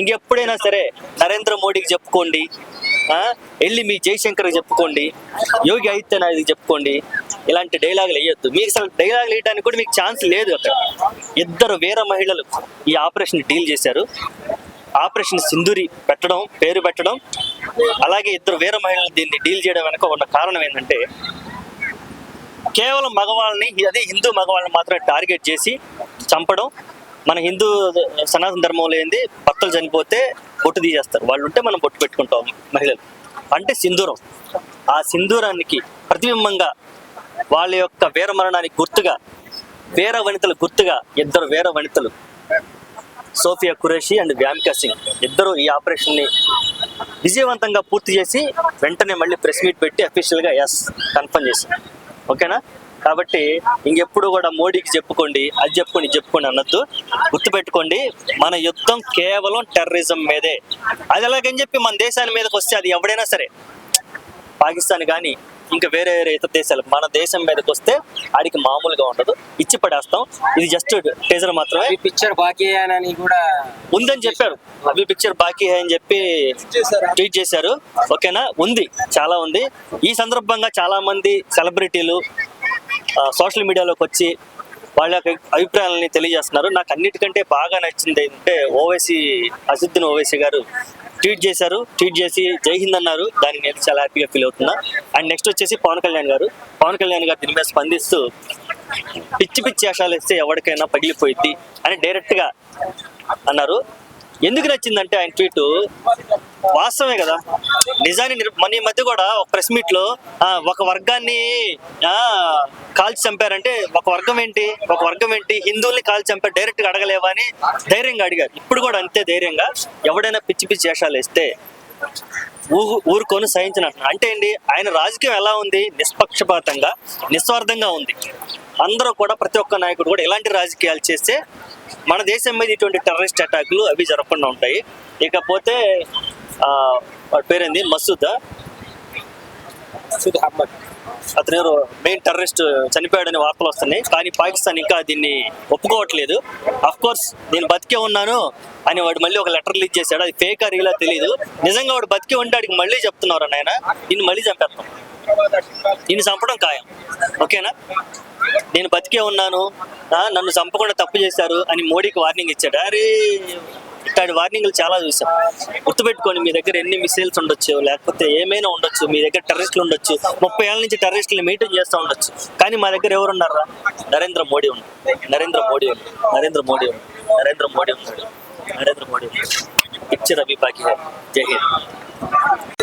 ఇంకెప్పుడైనా సరే నరేంద్ర మోడీకి చెప్పుకోండి వెళ్ళి మీ జైశంకర్ చెప్పుకోండి యోగి ఆదిత్యనాథ్కి చెప్పుకోండి ఇలాంటి డైలాగులు వేయొద్దు. మీకు అసలు డైలాగులు వేయడానికి కూడా మీకు ఛాన్స్ లేదు అక్కడ. ఇద్దరు వేర మహిళలు ఈ ఆపరేషన్ డీల్ చేశారు. ఆపరేషన్ సింధూరి పెట్టడం పేరు పెట్టడం అలాగే ఇద్దరు వేర మహిళలు దీన్ని డీల్ చేయడం వెనక ఉన్న కారణం ఏంటంటే కేవలం మగవాళ్ళని అదే హిందూ మగవాళ్ళని మాత్రమే టార్గెట్ చేసి చంపడం మన హిందూ సనాతన ధర్మంలో ఏంది? భర్తలు చనిపోతే బొట్టు తీసేస్తారు. వాళ్ళు ఉంటే మనం బొట్టు పెట్టుకుంటాం మహిళలు. అంటే సింధూరం. ఆ సింధూరానికి ప్రతిబింబంగా వాళ్ళ యొక్క వీర మరణానికి గుర్తుగా వీర వనితలు గుర్తుగా ఇద్దరు వీర వనితలు సోఫియా ఖురేషి అండ్ వ్యామికా సింగ్. ఇద్దరు ఈ ఆపరేషన్ని విజయవంతంగా పూర్తి చేసి వెంటనే మళ్ళీ ప్రెస్ మీట్ పెట్టి అఫీషియల్గా ఎస్ కన్ఫర్మ్ చేశారు. ఓకేనా? కాబట్టి ఇంకెప్పుడు కూడా మోడీకి చెప్పుకోండి అది చెప్పుకోండి ఇది చెప్పుకోండి అన్నద్దు గుర్తుపెట్టుకోండి. మన యుద్ధం కేవలం టెర్రరిజం మీదే. అది ఎలాగని చెప్పి మన దేశాన్ని మీదకి వస్తే అది ఎవడైనా సరే పాకిస్తాన్ కానీ ఇంకా వేరే వేరే ఇతర దేశాలు మన దేశం మీదకి వస్తే ఆడికి మామూలుగా ఉండదు. ఇచ్చి పడేస్తాం. ఇది జస్ట్ టేజర్ మాత్రమే. ఈ పిక్చర్ బాకీ అని కూడా ఉందని చెప్పారు. అవి పిక్చర్ బాకీ అని చెప్పి ట్వీట్ చేశారు. ఓకేనా? ఉంది. చాలా ఉంది. ఈ సందర్భంగా చాలా మంది సెలబ్రిటీలు సోషల్ మీడియాలోకి వచ్చి వాళ్ళ అభిప్రాయాలని తెలియజేస్తున్నారు. నాకు అన్నిటికంటే బాగా నచ్చింది ఏంటంటే ఓవైసీ అసిద్దీన్ ఓవైసీ గారు ట్వీట్ చేశారు. ట్వీట్ చేసి జై హింద్ అన్నారు. దానికి నేను చాలా హ్యాపీగా ఫీల్ అవుతున్నా. అండ్ నెక్స్ట్ వచ్చేసి పవన్ కళ్యాణ్ గారు. పవన్ కళ్యాణ్ గారు దీని మీద స్పందిస్తూ పిచ్చి పిచ్చి వేషాలు వేస్తే ఎవరికైనా పగిలిపోయింది అని డైరెక్ట్గా అన్నారు. ఎందుకు నచ్చిందంటే ఆయన ట్వీట్ వాస్తవమే కదా? నిజాన్ని మన ఈ మధ్య కూడా ఒక ప్రెస్ మీట్లో ఆ, ఒక వర్గాన్ని ఆ, కాల్చి చంపారంటే ఒక వర్గం ఏంటి? ఒక వర్గం ఏంటి? హిందువుల్ని కాల్చి చంపారు డైరెక్ట్గా అడగలేవా అని ధైర్యంగా అడిగారు. ఇప్పుడు కూడా అంతే ధైర్యంగా ఎవడైనా పిచ్చి పిచ్చి వేషాలు వేస్తే ఊహు ఊరుకొని సహించినట్టు. అంటే ఏంటి? ఆయన రాజకీయం ఎలా ఉంది? నిష్పక్షపాతంగా నిస్వార్థంగా ఉంది. అందరూ కూడా ప్రతి ఒక్క నాయకుడు కూడా ఎలాంటి రాజకీయాలు చేస్తే మన దేశం మీద ఇటువంటి టెర్రరిస్ట్ అటాక్లు అవి జరగకుండా ఉంటాయి. ఇకపోతే వాడి పేరేంది? మసూద్. సుధా అహ్మద్. అతను ఎవరు? మెయిన్ టెర్రరిస్ట్ చనిపోయాడని వార్తలు వస్తున్నాయి. కానీ పాకిస్తాన్ ఇంకా దీన్ని ఒప్పుకోవట్లేదు. అఫ్ కోర్స్ నేను బతికే ఉన్నాను అని వాడు మళ్ళీ ఒక లెటర్ రిలీజ్ చేశాడు. అది ఫేక్ రీలా తెలియదు నిజంగా వాడు బతికే ఉంటే వాడికి మళ్ళీ చెప్తున్నారు నాయన. నిన్ను మళ్ళీ చంపేస్తాం. నిన్ను చంపడం ఖాయం. ఓకేనా? నేను బతికే ఉన్నాను. నన్ను చంపకుండా తప్పు చేశారు అని మోడీకి వార్నింగ్ ఇచ్చాడు. అరే ఇట్లాంటి వార్నింగ్లు చాలా చూసాం. గుర్తుపెట్టుకోండి మీ దగ్గర ఎన్ని మిసైల్స్ ఉండొచ్చు లేకపోతే ఏమైనా ఉండొచ్చు మీ దగ్గర టెర్రరిస్టులు ఉండొచ్చు ముప్పై ఏళ్ళ నుంచి టెర్రరిస్టులు మీటింగ్ చేస్తూ ఉండొచ్చు. కానీ మా దగ్గర ఎవరు ఉన్నారా నరేంద్ర మోడీ ఉన్నాడు. నరేంద్ర మోడీ ఉన్నాడు. నరేంద్ర మోడీ ఉన్నాడు. నరేంద్ర మోడీ ఉన్నాడు. నరేంద్ర మోడీ ఉన్నాడు. పిక్చర్ అభిపాకి జై హింద్.